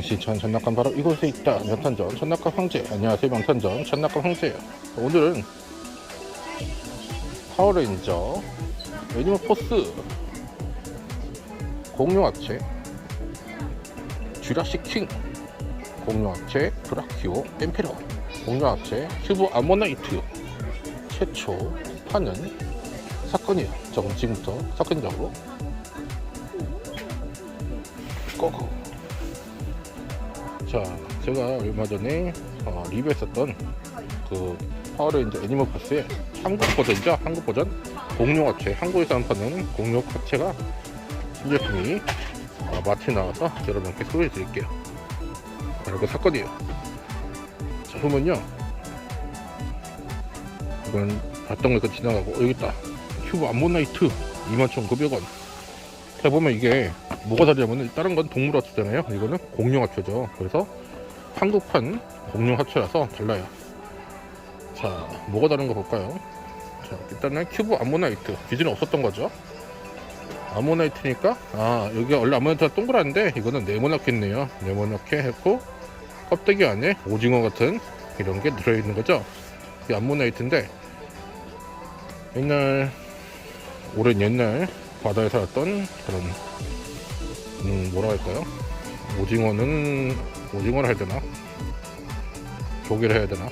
당신천 전낙감 바로 이곳에 있다. 명탄전 전낙감 황제. 안녕하세요 명탄전 전낙감 황제예요 오늘은 파워레인저 애니멀 포스 공룡합체 쥐라시 킹 공룡합체 브라키오 엠페러 공룡합체 큐브 아모나이트 최초 파는 사건이에요. 지금부터 사건적으로 고고 자 제가 얼마 전에 어, 리뷰했었던 그 파워레인저 애니멀 파스의 한국 버전이죠? 한국 버전? 공룡화체 한국에서 안 파는 공룡화체가 신제품이 어, 마트에 나와서 여러분께 소개해 드릴게요. 바로 그 사건이에요. 자 보면요. 이건 봤던 거 지나가고 어, 여기 있다. 큐브 암모나이트 21,900원. 자 보면 이게 뭐가 다르냐면 다른 건 동물 화초잖아요. 이거는 공룡 화초죠. 그래서 한국판 공룡 화초라서 달라요. 자 뭐가 다른 거 볼까요? 자 일단은 큐브 아모나이트. 기존에 없었던 거죠. 아모나이트니까 아 여기가 원래 아모나이트가 동그란데 이거는 네모나게 했네요. 네모나게 했고 껍데기 안에 오징어 같은 이런 게 들어있는 거죠. 이 아모나이트인데 옛날 오랜 옛날 바다에 살았던 그런 음 뭐라 할까요? 오징어는 오징어를 해야 되나? 조개를 해야 되나?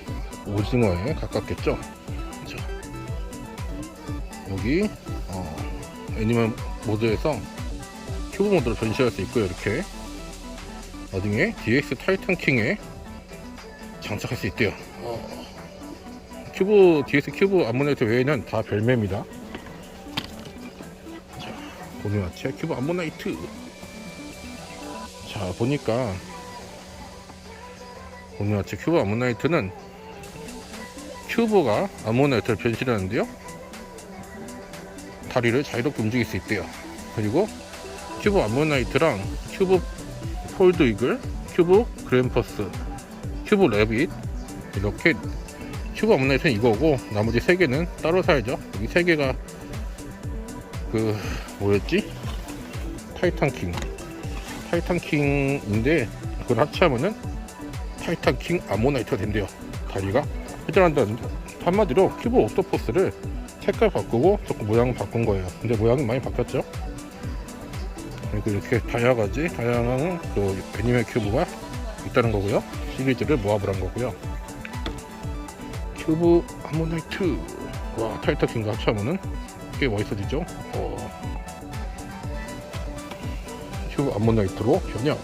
오징어에 가깝겠죠? 자 여기 어, 애니멀 모드에서 큐브 모드로 변신할 수 있고요 이렇게. 나중에 DX 타이탄 킹에 장착할 수 있대요. 어, 큐브 DX 큐브 암모나이트 외에는 다 별매입니다. 고무야채 큐브 암모나이트 자 보니까 고무야채 큐브 암모나이트는 큐브가 암모나이트를 변신하는데요 다리를 자유롭게 움직일 수 있대요 그리고 큐브 암모나이트랑 큐브 폴드 이글 큐브 그램퍼스 큐브 레빗 이렇게 큐브 암모나이트는 이거고 나머지 세 개는 따로 사야죠 여기 세 개가 그 뭐였지? 타이탄 킹. 타이탄 킹인데 그걸 합치하면은 타이탄 킹 아모나이트가 된대요. 다리가 회전한다는데 한마디로 큐브 옥토퍼스를 색깔 바꾸고 조금 모양 바꾼 거예요. 근데 모양이 많이 바뀌었죠. 그리고 이렇게 다양하지 다양한 그 애니메 큐브가 있다는 거고요. 시리즈를 모합을 한 거고요. 큐브 아모나이트 와 타이탄 킹과 합치하면은 꽤 멋있어지죠? 어. 큐브 암모나이트로 변형.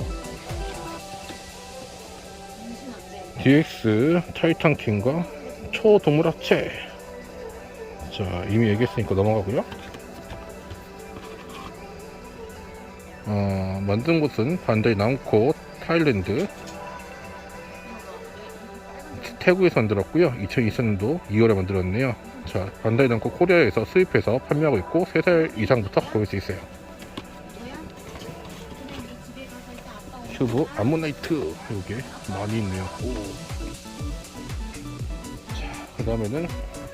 DX 타이탄 킹과 초동물 합체. 자 이미 얘기했으니까 넘어가고요. 어, 만든 곳은 반다이 남코 타일랜드. 태국에서 만들었고요. 2024년도 2월에 만들었네요. 자, 반다이 남코 코리아에서 수입해서 판매하고 있고 3살 이상부터 구할 수 있어요. 큐브 아모나이트 이게 많이 있네요. 자, 그 다음에는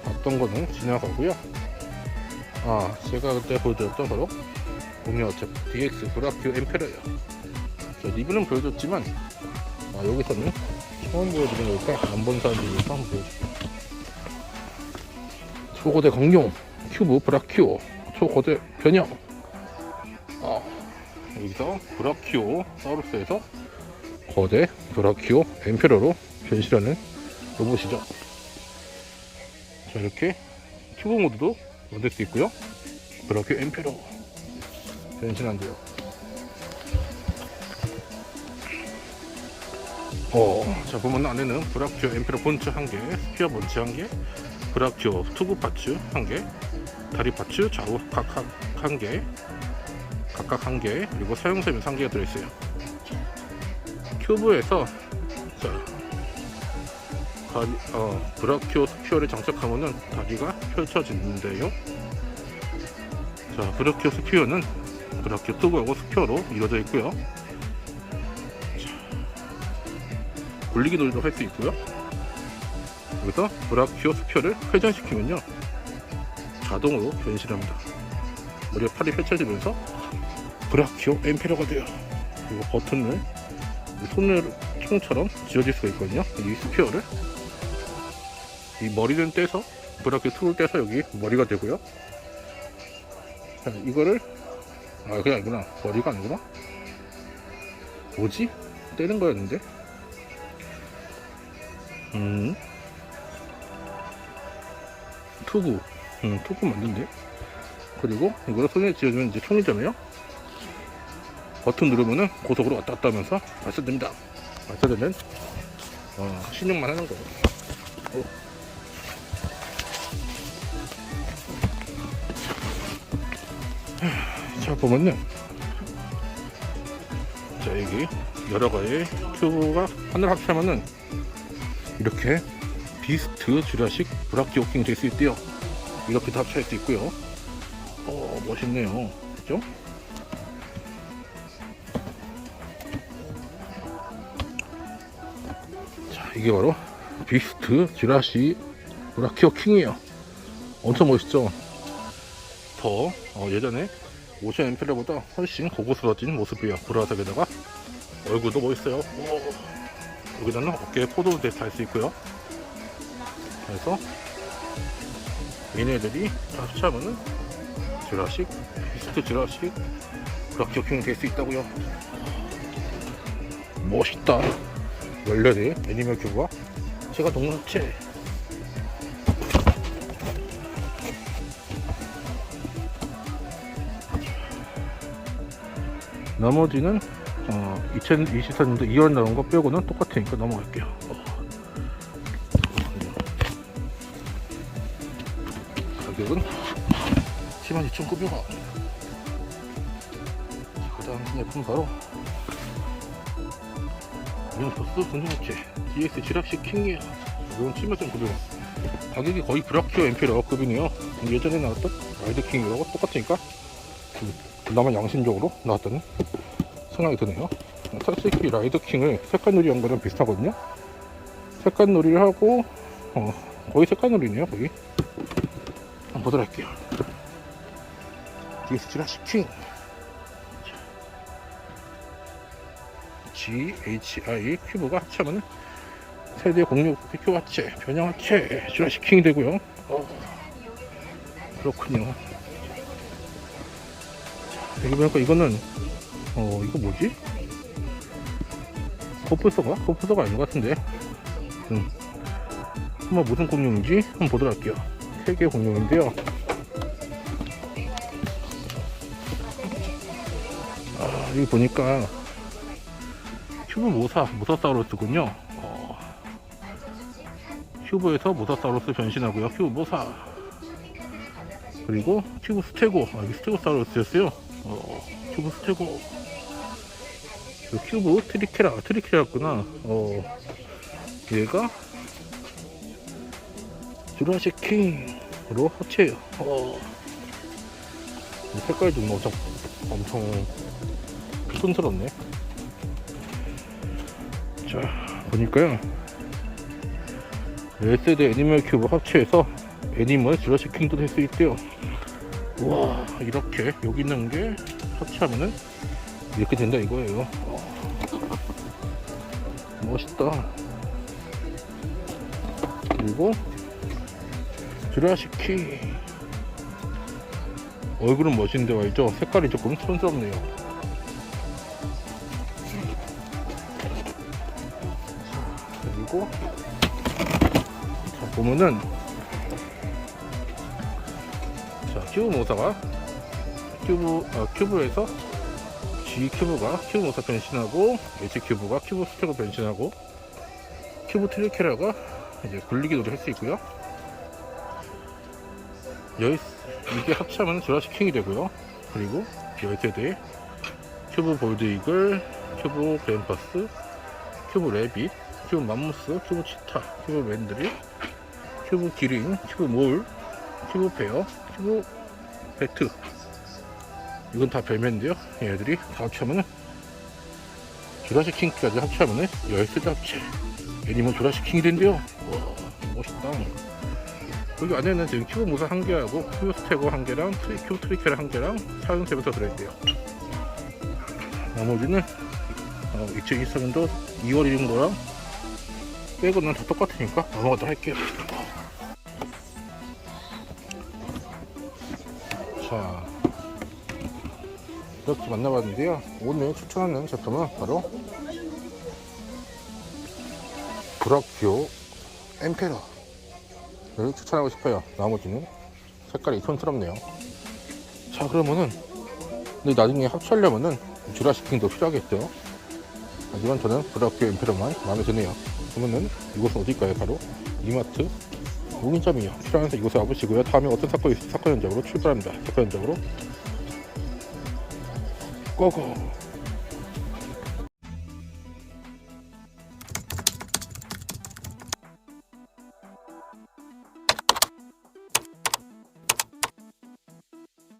어떤 거는 지나가고요. 아, 제가 그때 보여드렸던 바로 공유어체 DX 브라큐 엠페러예요. 저 리뷰는 보여줬지만 아, 여기서는 처음 보여드리는 거니까 안 본 사람들 위해서 한번 보여줄게요. 초거대 공룡 큐브 브라키오 초거대 변형 어, 여기서 브라키오 사우루스에서 거대 브라키오 엠페러로 변신하는 로봇이죠. 자 이렇게 큐브 모드도 만들 수 있고요. 브라키오 엠페러 변신한대요. 어, 자 보면 안에는 브라키오 엠페러 본체 한개 스피어 본체 한개 브라키오 투구 파츠 한 개, 다리 파츠 좌우 각각 한 개, 각각 한 개, 그리고 사용 설명 한 개가 들어있어요. 큐브에서 자, 다리, 어, 브라키오 스피어를 장착하면은 다리가 펼쳐지는데요. 자, 브라키오 스피어는 브라키오 투구하고 스피어로 이루어져 있고요. 자, 굴리기 놀이도 할 수 있고요. 여기서 브라키오 스피어를 회전시키면요 자동으로 변신합니다 머리에 팔이 펼쳐지면서 브라키오 엠페러가 돼요 그리고 버튼을 손을 총처럼 쥐어질 수가 있거든요. 이 스피어를 이 머리는 떼서 브라켓 툴을 떼서 여기 머리가 되고요. 자, 이거를 아 그게 아니구나 머리가 아니구나. 뭐지? 떼는 거였는데. 음. 투구. 음, 투구 맞는데. 그리고 이거를 손에 쥐어주면 이제 총이잖아요. 버튼 누르면은 고속으로 왔다 갔다 하면서 발사됩니다. 발사되면 어, 신용만 하는 거예요. 어. 하, 자 보면은 자 여기 여러 가지 큐브가 하나를 합치면은 이렇게 비스트 주라식 브락지 워킹 될수 있대요. 이렇게도 합쳐질 수 있고요. 어 멋있네요. 그죠? 이게 바로 비스트 주라시 브라키오 킹이에요. 엄청 멋있죠? 더 어, 예전에 오션 엠페러보다 훨씬 고급스러워진 모습이에요. 보라색에다가 얼굴도 멋있어요. 오. 여기다는 어깨에 포도 달수 있고요. 그래서 얘네들이 다 합치면은 주라식 비스트 주라식 브라키오 킹이 될 수 있다고요. 멋있다. 14개 애니멀 큐브와 제가 동물체 나머지는 어, 2024년도 2월 나온 거 빼고는 똑같으니까 넘어갈게요. 어. 가격은 102,900원. 그 다음 제품 바로 이건 버스 전동업체 DS 지랍식 킹이에요 이건 77,900원. 가격이 거의 브라키오 엠페러급이네요. 예전에 나왔던 라이드 킹이라고 똑같으니까? 그나마 양심적으로 나왔다는 생각이 드네요. 솔직히 라이드 킹을 색깔놀이 한 거랑 비슷하거든요. 색깔놀이를 하고 어, 거의 색깔놀이네요 거의. 한번 보도록 할게요. DS 지랍식 킹 GHI 큐브가 합치면 세대 공유 큐브 합체, 변형 합체, 주라시킹이 되고요. 어, 그렇군요. 자, 여기 보니까 이거는 어 이거 뭐지? 코프서가? 코프서가 아닌 것 같은데. 음. 한번 무슨 공룡인지 한번 보도록 할게요. 세개 공룡인데요. 아, 여기 보니까 큐브 모사, 모사사우루스군요. 어, 큐브에서 모사사우루스 변신하고요. 큐브 모사. 그리고 큐브 스테고. 아, 이게 스테고사우루스였어요. 어, 큐브 스테고. 큐브 트리케라. 트리케라였구나. 어, 얘가 주라식 킹으로 합체해요. 어, 이 색깔도 엄청, 엄청 촌스럽네. 자 보니까요. 레세드 애니멀 큐브 합체해서 애니멀 주라식 킹도 될 수 있대요. 와 이렇게 여기 있는 게 합체하면은 이렇게 된다 이거예요. 어, 멋있다. 그리고 킹 얼굴은 멋있는데 말이죠. 색깔이 조금 촌스럽네요 그리고 자 보면은 자 큐브 모사가 큐브 어, 큐브에서 G 큐브가 큐브 모사 변신하고 H 큐브가 큐브 스테고 변신하고 큐브 트리케라가 이제 굴리기도 할 수 있고요. 여기 이게 합치하면 주라식 킹이 되고요. 그리고 열세대 큐브 볼드 이글, 큐브 그랜퍼스, 큐브 레빗, 큐브 맘무스, 큐브 치타, 큐브 맨드리, 큐브 기린, 큐브 몰, 큐브 베어, 큐브 배트. 이건 다 별매인데요. 얘네들이 다 합치하면은 주라식 킹까지 열쇠 합체. 애니멀 주라식 킹이 된대요. 와, 멋있다. 여기 안에는 지금 큐브 무사 한 개하고 큐브 스테고 한 개랑 트리, 큐브 트리케라 한 개랑 사용 탭에서 들어있대요. 나머지는 어, 어, 2024년도 2월 1일 거랑 빼고는 다 똑같으니까 아무것도 할게요. 자, 이렇게 만나봤는데요. 오늘 추천하는 제품은 바로 브라키오 엠페러를 추천하고 싶어요. 나머지는 색깔이 촌스럽네요. 자, 그러면은 근데 나중에 합치하려면은 주라시킹도 필요하겠죠. 하지만 저는 브라키오 엠페러만 마음에 드네요. 그러면은 이곳은 어딜까요? 바로 이마트 무인점이요. 필요한 이곳에 와보시고요. 다음에 어떤 사건이 있을지 사건 현장으로 출발합니다. 사건 현장으로 고고.